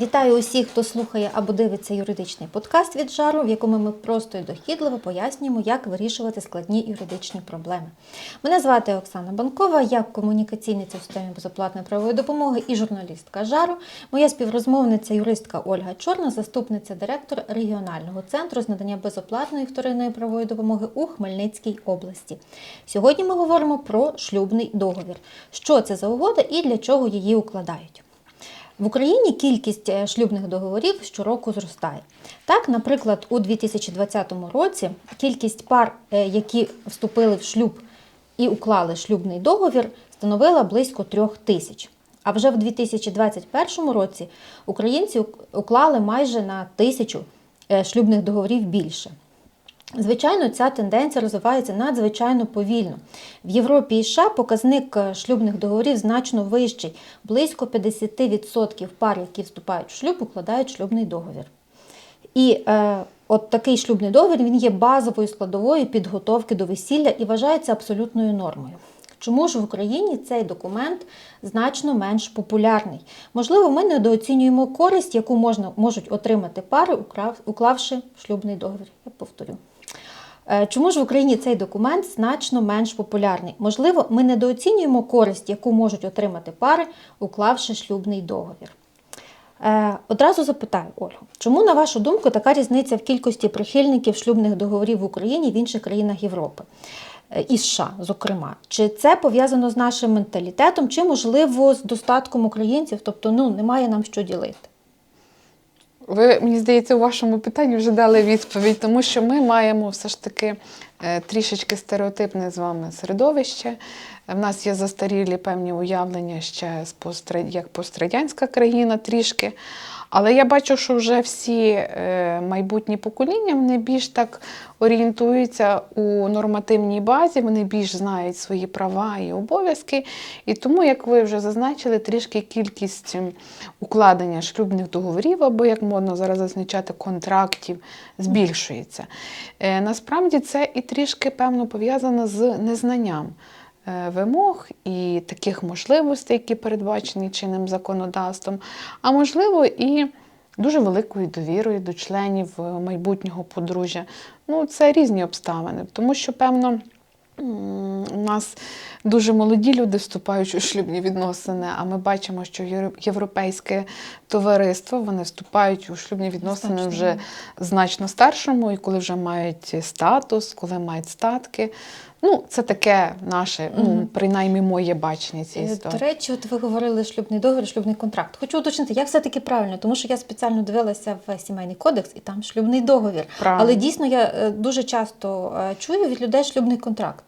Вітаю усіх, хто слухає або дивиться юридичний подкаст від жару, в якому ми просто і дохідливо пояснюємо, як вирішувати складні юридичні проблеми. Мене звати Оксана Банкова, я комунікаційниця у системі безоплатної правової допомоги і журналістка жару. Моя співрозмовниця юристка Ольга Чорна, заступниця директора регіонального центру з надання безоплатної вторинної правової допомоги у Хмельницькій області. Сьогодні ми говоримо про шлюбний договір. Що це за угода і для чого її укладають. В Україні кількість е, шлюбних договорів щороку зростає. Так, наприклад, у 2020 році кількість пар, е, які вступили в шлюб і уклали шлюбний договір, становила близько трьох тисяч. А вже в 2021 році українці уклали майже на тисячу е, шлюбних договорів більше. Звичайно, ця тенденція розвивається надзвичайно повільно. В Європі і США показник е, шлюбних договорів значно вищий. Близько 50% пар, які вступають в шлюб, укладають шлюбний договір. І е, от такий шлюбний договір він є базовою складовою підготовки до весілля і вважається абсолютною нормою. Чому ж в Україні цей документ значно менш популярний? Можливо, ми недооцінюємо користь, яку можна, можуть отримати пари, уклавши шлюбний договір. Я повторю. Е, Чому ж в Україні цей документ значно менш популярний? Можливо, ми недооцінюємо користь, яку можуть отримати пари, уклавши шлюбний договір. Е, Одразу запитаю Ольгу, чому, на вашу думку, така різниця в кількості прихильників шлюбних договорів в Україні і в інших країнах Європи? Е, І США, зокрема, чи це пов'язано з нашим менталітетом, чи можливо з достатком українців, тобто ну немає нам що ділити? Ви, мені здається, у вашому питанні вже дали відповідь, тому що ми маємо все ж таки е, трішечки стереотипне з вами середовище. В нас є застарілі певні уявлення ще з постра- як пострадянська країна трішки. Але я бачу, що вже всі е, майбутні покоління вони більш так орієнтуються у нормативній базі, вони більш знають свої права і обов'язки. І тому, як ви вже зазначили, трішки кількість укладення шлюбних договорів, або як модно зараз зазначати, контрактів збільшується. Е, Насправді це і трішки певно пов'язано з незнанням е, вимог і таких можливостей, які передбачені чинним законодавством, а можливо і дуже великою довірою до членів е, майбутнього подружжя. Ну, це різні обставини, тому що, певно, у нас дуже молоді люди вступають у шлюбні відносини, а ми бачимо, що європейське товариство вони вступають у шлюбні відносини Значно. вже значно старшому, і коли вже мають статус, коли мають статки. Ну, це таке наше, ну, принаймні моє бачення цієї Е, історії. До речі, от ви говорили шлюбний договір, шлюбний контракт. Хочу уточнити, як все-таки правильно, тому що я спеціально дивилася в сімейний кодекс і там шлюбний договір. Правильно. Але дійсно я е, дуже часто е, чую від людей шлюбний контракт.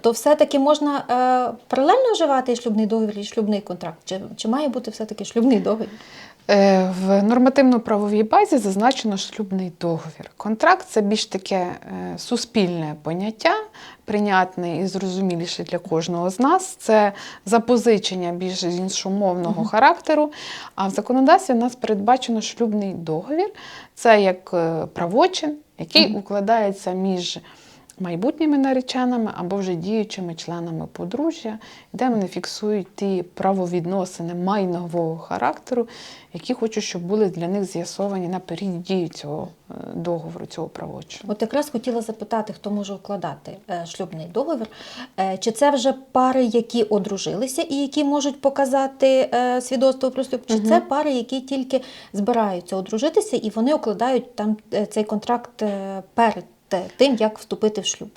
То все-таки можна паралельно вживати і шлюбний договір і шлюбний контракт? Чи, чи має бути все-таки шлюбний договір? Е, В нормативно-правовій базі зазначено шлюбний договір. Контракт це більш таке е, суспільне поняття, прийнятне і зрозуміліше для кожного з нас. Це запозичення більш іншомовного характеру. А в законодавстві в нас передбачено шлюбний договір. Це як е, правочин, який укладається між майбутніми нареченими або вже діючими членами подружжя, де вони фіксують ті правовідносини майнового характеру, які хочуть, щоб були для них з'ясовані на період дії цього е, договору, цього правочину. От якраз хотіла запитати, хто може укладати е, шлюбний договір. Е, Чи це вже пари, які одружилися і які можуть показати свідоцтво про шлюб, чи це пари, які тільки збираються одружитися і вони укладають там цей контракт перед тим, як вступити в шлюб?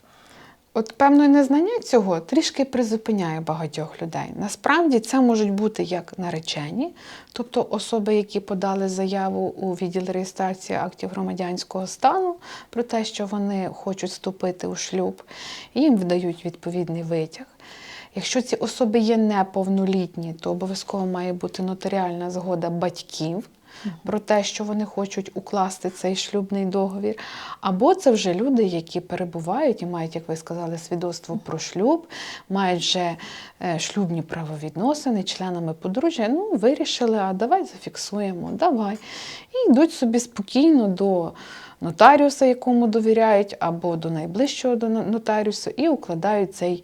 От певне незнання цього трішки призупиняє багатьох людей. Насправді це можуть бути як наречені, тобто особи, які подали заяву у відділ реєстрації актів громадянського стану про те, що вони хочуть вступити у шлюб, їм видають відповідний витяг. Якщо ці особи є неповнолітні, то обов'язково має бути нотаріальна згода батьків про те, що вони хочуть укласти цей шлюбний договір. Або це вже люди, які перебувають і мають, як ви сказали, свідоцтво про шлюб, мають вже е, шлюбні правовідносини, членами подружжя. Ну, вирішили, а давай зафіксуємо, давай. І йдуть собі спокійно до нотаріуса, якому довіряють, або до найближчого нотаріуса, і укладають цей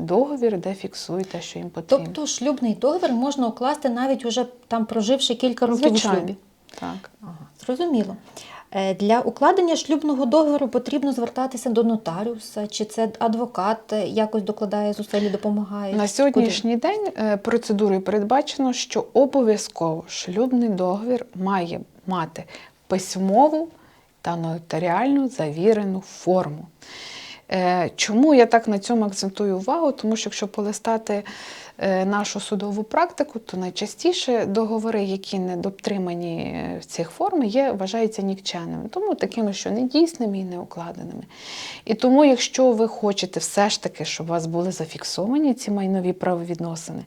договір, де фіксують те, що їм потрібно. Тобто шлюбний договір можна укласти навіть уже там проживши кілька років у шлюбі. Так. Ага, зрозуміло. Е, Для укладення шлюбного договору потрібно звертатися до нотаріуса, чи це адвокат е, якось докладає зусиль і допомагає? На сьогоднішній день е, процедурою передбачено, що обов'язково шлюбний договір має мати письмову та нотаріальну завірену форму. Е, Чому я так на цьому акцентую увагу? Тому що якщо полистати е, нашу судову практику, то найчастіше договори, які не дотримані е, цих форм, є, вважаються нікчемними, тому такими, що не дійсними і не укладеними. І тому, якщо ви хочете все ж таки, щоб у вас були зафіксовані ці майнові правовідносини,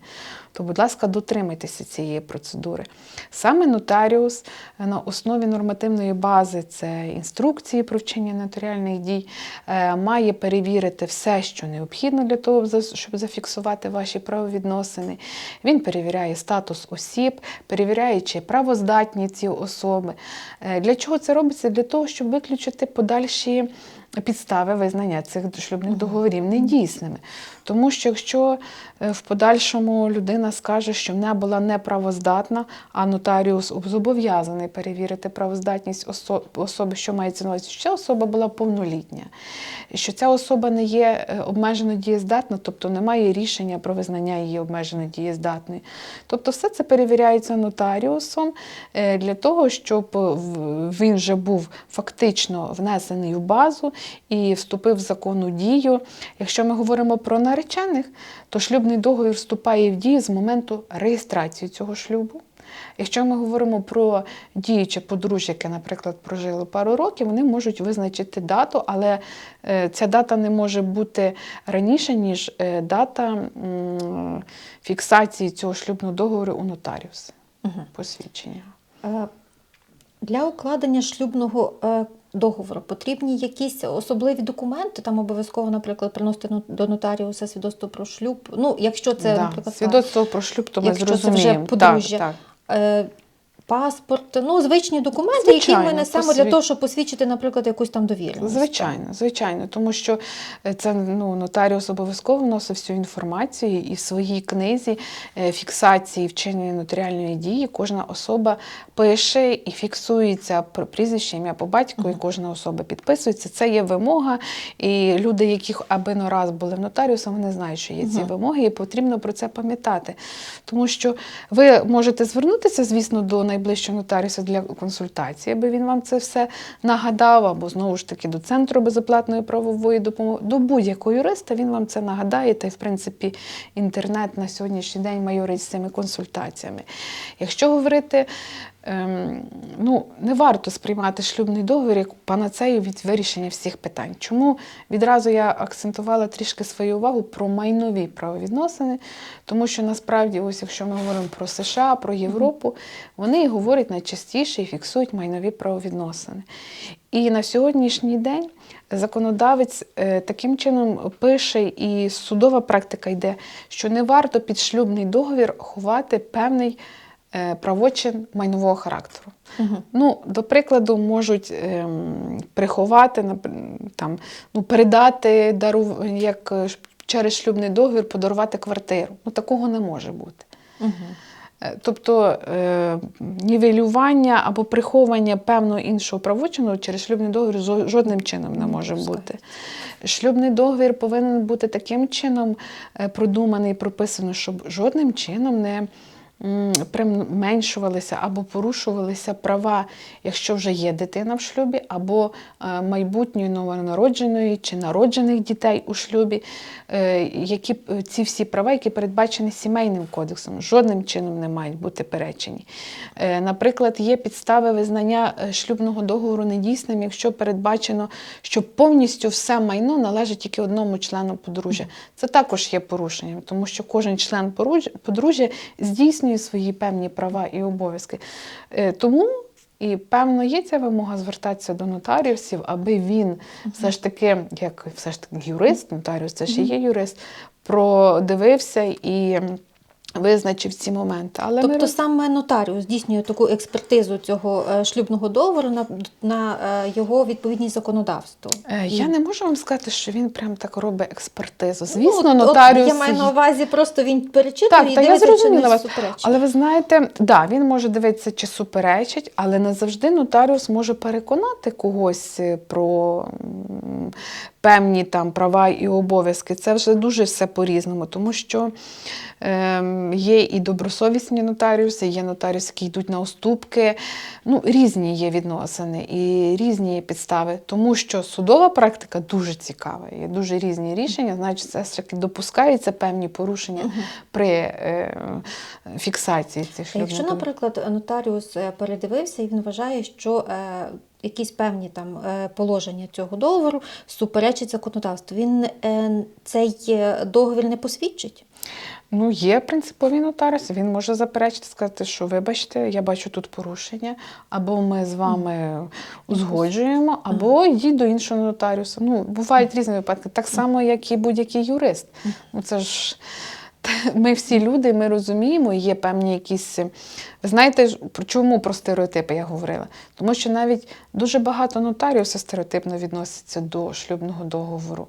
то, будь ласка, дотримайтеся цієї процедури. Саме нотаріус е, на основі нормативної бази, це інструкції про вчинення нотаріальних дій, е, має перевірити все, що необхідно для того, щоб зафіксувати ваші правовідносини. Він перевіряє статус осіб, перевіряє, чи правоздатні ці особи. Е, Для чого це робиться? Для того, щоб виключити подальші підстави визнання цих шлюбних договорів недійсними. Тому що якщо е, в подальшому людина скаже, що вона була неправоздатна, а нотаріус зобов'язаний перевірити правоздатність осо- особи, що мається на увазі, що ця особа була повнолітня, що ця особа не є е, обмежено дієздатна, тобто немає рішення про визнання її обмежено дієздатною. Тобто все це перевіряється нотаріусом е, для того, щоб він вже був фактично внесений в базу і вступив в законну дію. Якщо ми говоримо про наречених, то шлюбний договір вступає в дію з моменту реєстрації цього шлюбу. Якщо ми говоримо про діюче подружжя, яке, наприклад, прожило пару років, вони можуть визначити дату, але е, ця дата не може бути раніше, ніж е, дата фіксації цього шлюбного договору у нотаріуса. Мгм. Посвідчення. Е, Для укладення шлюбного е, договору потрібні якісь особливі документи, там обов'язково, наприклад, приносити до нотаріуса свідоцтво про шлюб. Ну, якщо це, Да. наприклад, Свідоцтво про шлюб, то ми Якщо це вже подружжя. Так, так. Паспорт, ну, звичні документи, які Звичайно, ми несемо посвід- для того, щоб посвідчити, наприклад, якусь там довіреність. Звичайно, звичайно, тому що е, це ну, нотаріус обов'язково вносив всю інформацію і в своїй книзі е, фіксації вчинення нотаріальної дії кожна особа пише і фіксується про прізвище, ім'я по батьку, і кожна особа підписується. Це є вимога. І люди, які аби не раз були в нотаріуса, вони знають, що є ці вимоги, і потрібно про це пам'ятати. Тому що ви можете звернутися, звісно, до найближчого нотаріуса для консультації, аби він вам це все нагадав, або знову ж таки до центру безоплатної правової допомоги, до будь-якого юриста він вам це нагадає. Та й в принципі інтернет на сьогоднішній день майорить з цими консультаціями. Якщо говорити. Ем, ну, не варто сприймати шлюбний договір як панацею від вирішення всіх питань. Чому відразу я акцентувала трішки свою увагу про майнові правовідносини, тому що насправді, ось якщо ми говоримо про США, про Європу, вони говорять найчастіше і фіксують майнові правовідносини. І на сьогоднішній день законодавець е, таким чином пише, і судова практика йде, що не варто під шлюбний договір ховати певний правочин майнового характеру. Мгм. Ну, до прикладу, можуть ем, приховати, там, ну, передати дару, як е, через шлюбний договір подарувати квартиру. Ну, такого не може бути. Е, Тобто е, нівелювання або приховування певного іншого правочину через шлюбний договір жодним чином не може бути. Шлюбний договір повинен бути таким чином е, продуманий, прописано, щоб жодним чином не применшувалися або порушувалися права, якщо вже є дитина в шлюбі, або е, майбутньої новонародженої чи народжених дітей у шлюбі, е, які ці всі права, які передбачені сімейним кодексом, жодним чином не мають бути перечені. Е, Наприклад, є підстави визнання е, шлюбного договору недійсним, якщо передбачено, що повністю все майно належить тільки одному члену подружжя. Це також є порушенням, тому що кожен член подружжя здійснює свої певні права і обов'язки. Е, Тому і певно є ця вимога звертатися до нотаріусів, аби він все ж таки, як все ж таки юрист, нотаріус, це ще є юрист, продивився і. Визначив ці моменти. Але Тобто роз- саме нотаріус здійснює таку експертизу цього е, шлюбного договору на, на е, його відповідність законодавству. Е, Я не можу вам сказати, що він прям так робить експертизу. Ну, Звісно, от- от нотаріус. Я маю на увазі, просто він перечитує Так, і та я дивиться, чи зрозуміла не вас. суперечить. Але ви знаєте, да, він може дивитися, чи суперечить, але не завжди нотаріус може переконати когось про певні там права і обов'язки. Це вже дуже все по-різному, тому що ем, є і добросовісні нотаріуси, є нотаріуси, які йдуть на уступки. Ну, різні є відносини і різні є підстави, тому що судова практика дуже цікава. Є дуже різні рішення, значить, все ж таки допускаються певні порушення при е, фіксації цих шлюбних якщо, наприклад, нотаріус е, передивився і він вважає, що е, якісь певні там е, положення цього договору суперечать законодавству, він е, цей е, договір не посвідчить? Ну, є принципові нотаріуси, він може заперечити, сказати, що вибачте, я бачу тут порушення, або ми з вами узгоджуємо, або йдіть до іншого нотаріуса. Ну, бувають різні випадки, так само, як і будь-який юрист. Ну, це ж ми всі люди, ми розуміємо, є певні якісь. Знаєте, чому про стереотипи я говорила? Тому що навіть дуже багато нотаріусів стереотипно відносяться до шлюбного договору.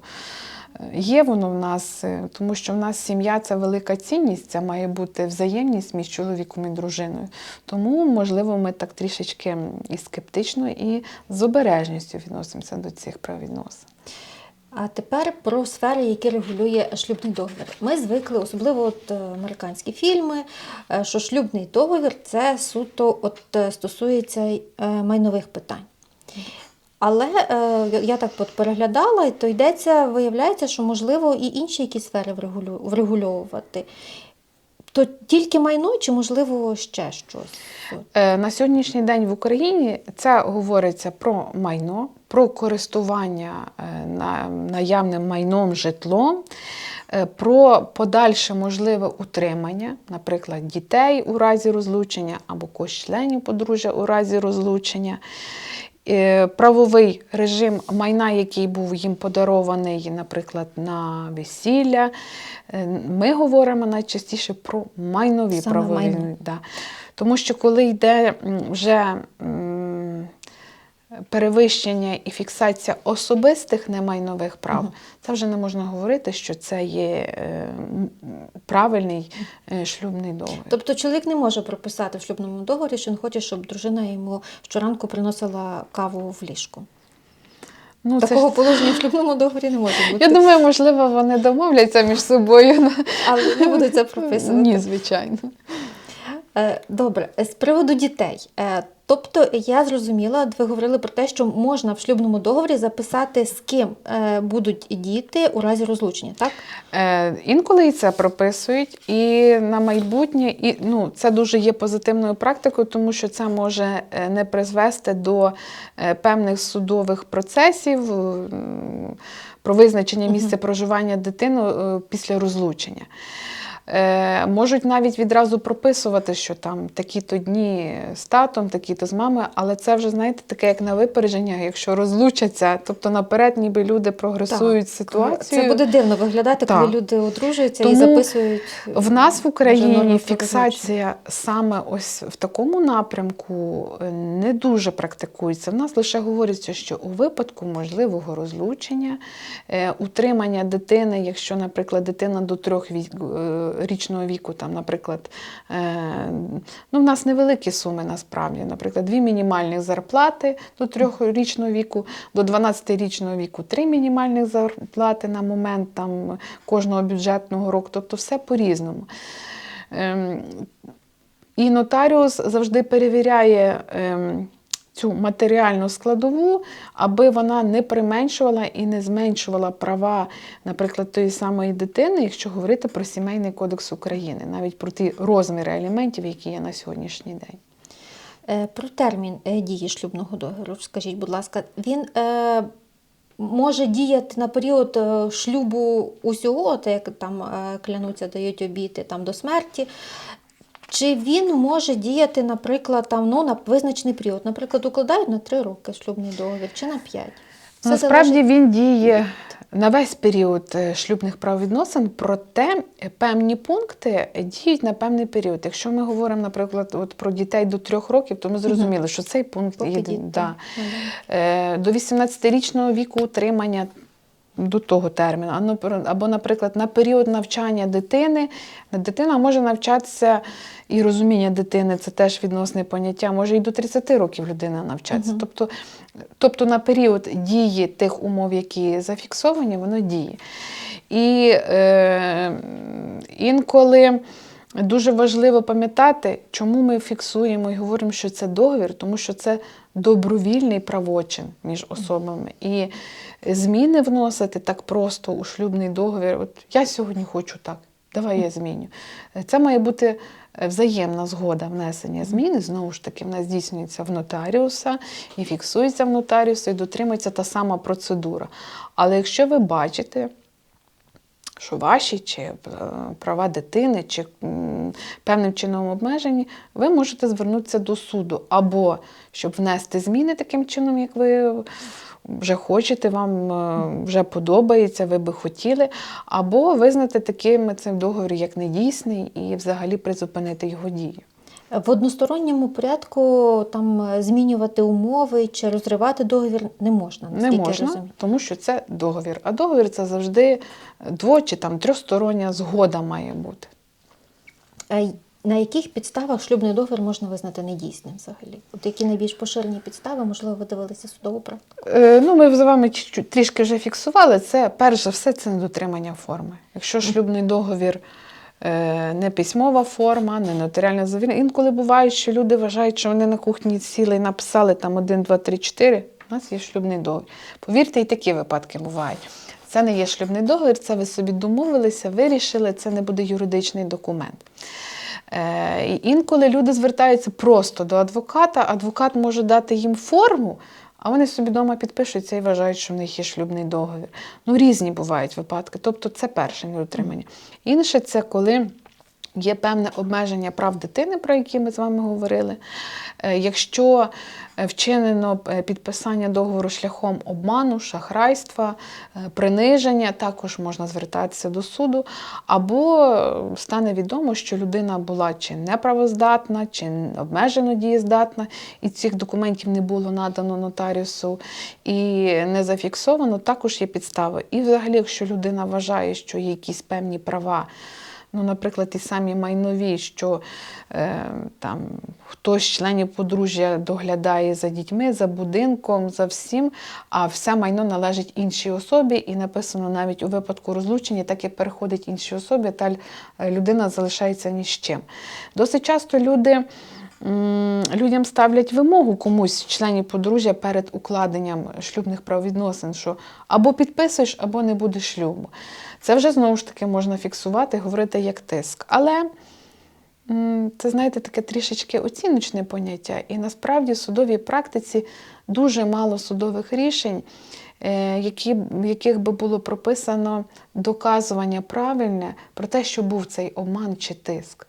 Е, Є воно в нас, е, тому що в нас сім'я це велика цінність, це має бути взаємність між чоловіком і дружиною. Тому, можливо, ми так трішечки і скептично, і з обережністю відносимося до цих правовідносин. А тепер про сфери, які регулює шлюбний договір. Ми звикли, особливо от е, американські фільми, е, що шлюбний договір це суто от, е, стосується майнових питань. Але я- так от переглядала, то йдеться, виявляється, що можливо і інші якісь сфери врегульовувати. То тільки майно, чи можливо ще щось? Е, На сьогоднішній день в Україні це говориться про майно, про користування е, наявним майном житлом, е, про подальше можливе утримання, наприклад, дітей у разі розлучення або членів подружжя у разі розлучення. Е, Правовий режим майна, який був їм подарований, наприклад, на весілля. Е, Ми говоримо найчастіше про майнові Саме правові. майно. Да. Тому що коли йде вже перевищення і фіксація особистих немайнових прав, це вже не можна говорити, що це є е, правильний е, шлюбний договір. Тобто чоловік не може прописати в шлюбному договорі, що він хоче, щоб дружина йому щоранку приносила каву в ліжку. Ну, це Такого положення в шлюбному договорі не може бути. Я думаю, можливо, вони домовляться між собою. Але не будуть це прописувати. Ні, звичайно. Е, Добре, з приводу дітей. Тобто я зрозуміла, ви говорили про те, що можна в шлюбному договорі записати, з ким е, будуть діти у разі розлучення, так? Е, інколи і це прописують, і на майбутнє, і ну, це дуже є позитивною практикою, тому що це може е, не призвести до е, певних судових процесів про визначення місця проживання дитини після розлучення. Е, можуть навіть відразу прописувати, що там такі-то дні з татом, такі-то з мамою, але це вже, знаєте, таке як на випередження, якщо розлучаться, тобто наперед ніби люди прогресують ситуацію. Це буде дивно виглядати, коли люди одружуються Тому і записують. В нас в Україні фіксація саме ось в такому напрямку е, не дуже практикується. В нас лише говориться, що у випадку можливого розлучення, е, утримання дитини, якщо, наприклад, дитина до трьох вік- річного віку, там, наприклад, е, ну, в нас невеликі суми насправді, наприклад, дві мінімальних зарплати до трьохрічного віку, до 12-річного віку три мінімальних зарплати на момент там, кожного бюджетного року, тобто все по-різному. Ем, І нотаріус завжди перевіряє ем, цю матеріальну складову, аби вона не применшувала і не зменшувала права, наприклад, тої самої дитини, якщо говорити про Сімейний кодекс України, навіть про ті розміри аліментів, які є на сьогоднішній день. Е, Про термін е, дії шлюбного договору, скажіть, будь ласка, він е, може діяти на період е, шлюбу усього, от як там клянуться, дають обіти там, до смерті. Чи він може діяти, наприклад, там, ну, на визначений період? Наприклад, укладають на 3 роки шлюбний договір чи на 5? Все Насправді залежить- він діє на весь період е, шлюбних правовідносин, проте е, певні пункти діють на певний період. Якщо ми говоримо, наприклад, от про дітей до трьох років, то ми зрозуміли, що цей пункт є да. Е, до 18-річного віку утримання. До того терміну, або, наприклад, на період навчання дитини, дитина може навчатися, і розуміння дитини це теж відносне поняття, може і до 30 років людина навчатися. Угу. Тобто, тобто на період дії тих умов, які зафіксовані, воно діє. І е, інколи дуже важливо пам'ятати, чому ми фіксуємо і говоримо, що це договір, тому що це добровільний правочин між особами. І зміни вносити так просто у шлюбний договір. От я сьогодні хочу так, давай я зміню. Це має бути е, взаємна згода внесення зміни. Знову ж таки, в нас здійснюється в нотаріуса і фіксується в нотаріуса, і дотримується та сама процедура. Але якщо ви бачите, що ваші чи е, права дитини, чи певним чином обмежені, ви можете звернутися до суду або щоб внести зміни таким чином, як ви вже хочете, вам е, вже подобається, ви би хотіли, або визнати таким цей договір як недійсний і взагалі призупинити його дію. В односторонньому порядку там е, змінювати умови чи розривати договір не можна. Не можна, розумію. тому що це договір. А договір це завжди дво- чи там трьохстороння згода має бути. А на яких підставах шлюбний договір можна визнати недійсним взагалі? От які найбільш поширені підстави, можливо, ви дивилися судову практику? Е, Ну, ми з вами трішки вже фіксували. Це перш за все це недотримання форми. Якщо шлюбний договір е, не письмова форма, не нотаріальна завірення. Інколи буває, що люди вважають, що вони на кухні сіли і написали там 1, 2, 3, 4. У нас є шлюбний договір. Повірте, і такі випадки бувають. Це не є шлюбний договір, це ви собі домовилися, вирішили, це не буде юридичний документ. Е, інколи люди звертаються просто до адвоката, адвокат може дати їм форму, а вони собі вдома підпишуться і вважають, що в них є шлюбний договір. Ну, різні бувають випадки. Тобто це перше недотримання. Інше це коли. Є певне обмеження прав дитини, про які ми з вами говорили. Е, Якщо е, вчинено е, підписання договору шляхом обману, шахрайства, приниження, також можна звертатися до суду, або стане відомо, що людина була чи неправоздатна, чи обмежено дієздатна, і цих документів не було надано нотаріусу і не зафіксовано, також є підстави. І взагалі, якщо людина вважає, що є якісь певні права, Ну, наприклад, ті самі майнові, що е, там хтось з членів подружжя доглядає за дітьми, за будинком, за всім, а все майно належить іншій особі, і написано навіть у випадку розлучення, так і переходить іншій особі, та е, людина залишається ні з чим. Досить часто люди. Людям ставлять вимогу комусь членів подружжя перед укладенням шлюбних правовідносин, що або підписуєш, або не буде шлюбу. Це вже знову ж таки можна фіксувати, говорити як тиск. Але це, знаєте, таке трішечки оціночне поняття. І насправді в судовій практиці дуже мало судових рішень, е, які, яких би було прописано доказування правильне про те, що був цей обман чи тиск.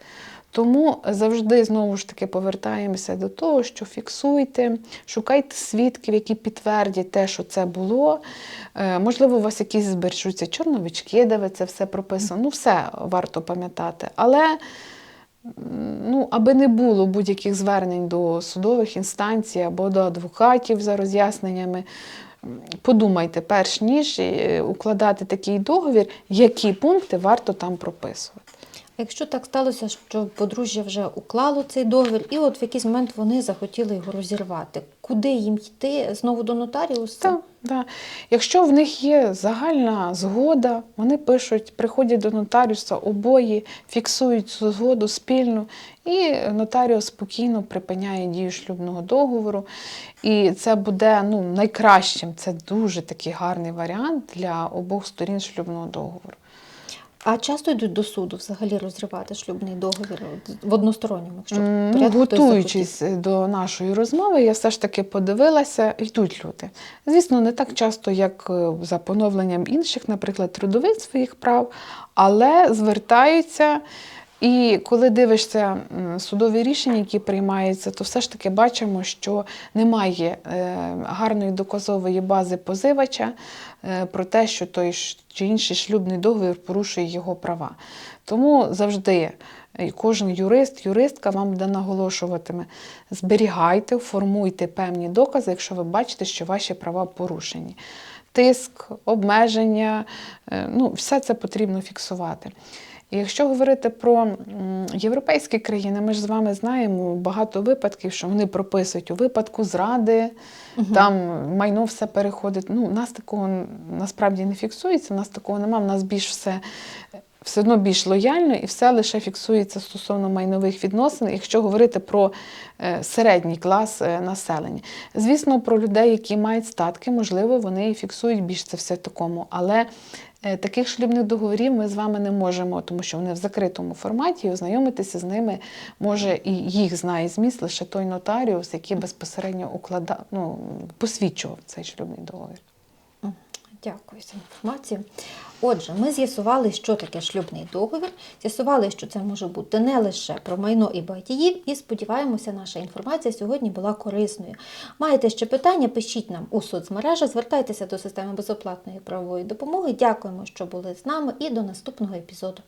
Тому завжди знову ж таки повертаємося до того, що фіксуйте, шукайте свідків, які підтвердять те, що це було. Е, Можливо, у вас якісь збережуться чорновички, де ви це все прописано. Ну, все варто пам'ятати. Але ну, аби не було будь-яких звернень до судових інстанцій або до адвокатів за роз'ясненнями. Подумайте, перш ніж е, укладати такий договір, які пункти варто там прописувати. Якщо так сталося, що подружжя вже уклало цей договір, і от в якийсь момент вони захотіли його розірвати, куди їм йти? Знову до нотаріуса? Так, так. Якщо в них є загальна згода, вони пишуть, приходять до нотаріуса обоє, фіксують цю згоду спільну, і нотаріус спокійно припиняє дію шлюбного договору. І це буде ну, найкращим. Це дуже такий гарний варіант для обох сторін шлюбного договору. А часто йдуть до суду взагалі розривати шлюбний договір в односторонньому, якщо Ну, готуючись до нашої розмови, я все ж таки подивилася, йдуть люди. Звісно, не так часто, як е, за поновленням інших, наприклад, трудових своїх прав, але звертаються І коли дивишся судові рішення, які приймаються, то все ж таки бачимо, що немає е, гарної доказової бази позивача е, про те, що той чи інший шлюбний договір порушує його права. Тому завжди е, кожен юрист, юристка вам буде наголошуватиме: зберігайте, формуйте певні докази, якщо ви бачите, що ваші права порушені. Тиск, обмеження, ну, все це потрібно фіксувати. І якщо говорити про європейські країни, ми ж з вами знаємо багато випадків, що вони прописують у випадку зради, там майно все переходить. Ну, у нас такого насправді не фіксується, у нас такого немає, у нас більш все. Все одно більш лояльно і все лише фіксується стосовно майнових відносин, якщо говорити про е, середній клас е, населення. Звісно, про людей, які мають статки, можливо, вони і фіксують більш це все такому. Але таких шлюбних договорів ми з вами не можемо, тому що вони в закритому форматі, і ознайомитися з ними може і їх знає зміст лише той нотаріус, який безпосередньо уклада, ну, посвідчував цей шлюбний договір. Дякую за інформацію. Отже, ми з'ясували, що таке шлюбний договір, з'ясували, що це може бути не лише про майно і багатіїв, і сподіваємося, наша інформація сьогодні була корисною. Маєте ще питання? Пишіть нам у соцмережах, звертайтеся до системи безоплатної правової допомоги. Дякуємо, що були з нами, і до наступного епізоду.